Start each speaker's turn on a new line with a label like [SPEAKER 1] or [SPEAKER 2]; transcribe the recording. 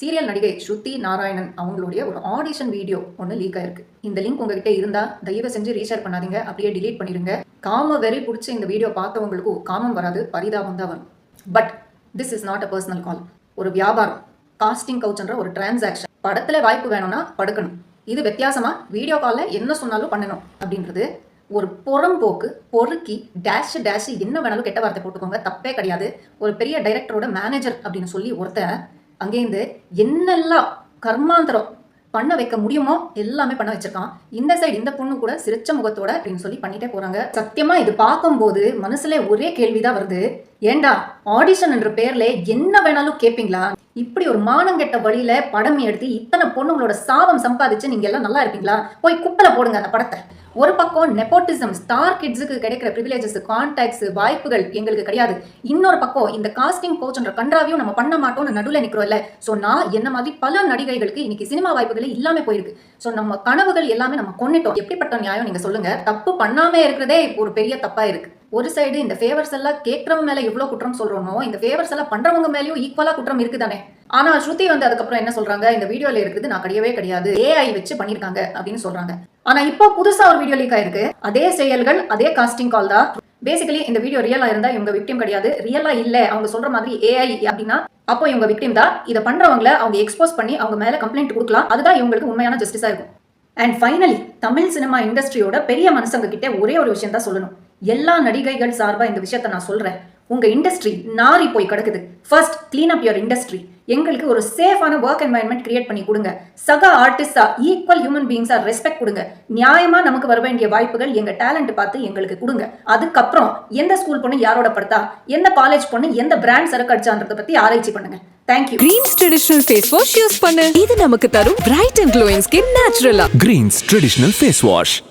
[SPEAKER 1] Serial நடிகை ஸ்ருதி நாராயணன் அவங்களுடைய ஒரு ஆடிஷன் வீடியோ ஒன்று லீக் ஆயிருக்கு. இந்த லிங்க் உங்ககிட்ட இருந்தா தயவு செஞ்சு ரீஷேர் பண்ணாதீங்க அப்படியே டிலீட் பண்ணிடுங்க. காம வெறி பிடிச்ச இந்த வீடியோ பார்த்தவங்களுக்கும் காமம் வராது பரிதாபம் தான் வரும். But this is not a personal call ஒரு வியாபாரம் காஸ்டிங் கவுச்ன்ற ஒரு டிரான்சாக்ஷன் படத்துல வாய்ப்பு வேணும்னா படுக்கணும். இது வித்தியாசமா வீடியோ காலில் என்ன சொன்னாலும் பண்ணணும் அப்படின்றது ஒரு புறம்போக்கு பொறுக்கி டேஷ் டேஷ் என்ன வேணாலும் கெட்ட வார்த்தை போட்டுக்கோங்க தப்பே கிடையாது. ஒரு பெரிய டைரக்டரோட மேனேஜர் அப்படின்னு சொல்லி ஒருத்தன் அங்கேருந்து என்னெல்லாம் கர்மாந்தரம் பண்ண வைக்க முடியுமோ எல்லாமே பண்ண வச்சிருக்கான். இந்த சைடு இந்த பொண்ணு கூட சிரிச்ச முகத்தோட அப்படின்னு சொல்லி பண்ணிட்டே போறாங்க. சத்தியமா இது பார்க்கும்போது மனசுல ஒரே கேள்விதான் வருது. ஏண்டா ஆடிஷன் என்ற பேர்ல என்ன வேணாலும் கேட்பீங்களா இப்படி ஒரு மானங்கெட்ட வழியில படம் எடுத்து இத்தனை பொண்ணுங்களோட சாபம் சம்பாதிச்சு நீங்க எல்லாம் நல்லா இருப்பீங்களா? போய் குப்பல போடுங்க அந்த படத்தை. ஒரு பக்கம் நெப்போட்டிசம் ஸ்டார் கிட்ஸுக்கு கிடைக்கிற ப்ரிவிலேஜஸ் கான்டாக்ட்ஸ் வாய்ப்புகள் எங்களுக்கு கிடையாது. இன்னொரு பக்கம் இந்த காஸ்டிங் கோச்ன்ற கன்றாவையும் நம்ம பண்ண மாட்டோம்னு நடுவில் நிற்கிறோம் இல்லை ஸோ நான் என்ன மாதிரி பல நடிகைகளுக்கு இன்னைக்கு சினிமா வாய்ப்புகளே இல்லாமல் போயிருக்கு. ஸோ நம்ம கனவுகள் எல்லாமே நம்ம கொண்டுட்டோம் எப்படிப்பட்ட நியாயம் நீங்கள் சொல்லுங்க. தப்பு பண்ணாம இருக்கிறதே ஒரு பெரிய தப்பா இருக்கு. ஒரு சைடு இந்த ஃபேவர்ஸ் எல்லாம் கேட்கறவங்க மேலே எவ்வளோ குற்றம் சொல்கிறோமோ இந்த ஃபேவர்ஸ் எல்லாம் பண்ணுறவங்க மேலேயும் ஈக்குவலாக குற்றம் இருக்குதானே? ஆனா ஸ்ருதி வந்து அதுக்கப்புறம் என்ன சொல்றாங்க? இந்த வீடியோல இருக்குது நான் கிடையவே கிடையாது. ஏஐ வச்சு பண்ணிருக்காங்க அப்படின்னு சொல்றாங்க. ஆனா இப்போ புதுசா ஒரு வீடியோ லீக் ஆயிருக்கு. அதே செயல்கள் அதே காஸ்டிங் கால் தான். பேசிக்கலி இந்த வீடியோ ரியலா இருந்தா இவங்க விக்டிம் கிடையாது. ரியலா இல்ல. அவங்க சொல்ற மாதிரி ஏஐ அப்படின்னா அப்போ இவங்க விக்டிம் தான். இதை பண்றவங்கள அவங்க எக்ஸ்போஸ் பண்ணி அவங்க மேல கம்ப்ளைண்ட் கொடுக்கலாம். அதுதான் இவங்களுக்கு உண்மையான ஜஸ்டிஸா இருக்கும். அண்ட் ஃபைனலி தமிழ் சினிமா இண்டஸ்ட்ரியோட பெரிய மனுஷங்க கிட்ட ஒரே ஒரு விஷயம் தான் சொல்லணும். எல்லா நடிகைகள் சார்பாக இந்த விஷயத்த நான் சொல்றேன். உங்க இண்டஸ்ட்ரி நாரி போய் கிடக்குது. First clean up your industry எங்களுக்கு ஒரு சேஃபான ஒர்க் என்வாயன்மெண்ட் கிரியேட் பண்ணி கொடுங்க. சக ஆர்டிஸ்டா ஈக்குவல் ஹியூமன் பீங்ஸா ரெஸ்பெக்ட் கொடுங்க. நியாயமா நமக்கு வர வேண்டிய வாய்ப்புகள் எங்க டேலண்ட் பார்த்து எங்களுக்கு கொடுங்க. அதுக்கப்புறம் எந்த ஸ்கூல் பொண்ணு யாரோட படுத்தா எந்த காலேஜ் பொண்ணு எந்த பிராண்ட் சரக்கு அடிச்சான்றத பத்தி ஆராய்ச்சி பண்ணுங்க. Thank you
[SPEAKER 2] Greens traditional face wash use பண்ணு. இது நமக்கு தரும் பிரைட் அண்ட் க்ளோயிங் ஸ்கின் நேச்சுரலா
[SPEAKER 3] Greens Traditional Face Wash.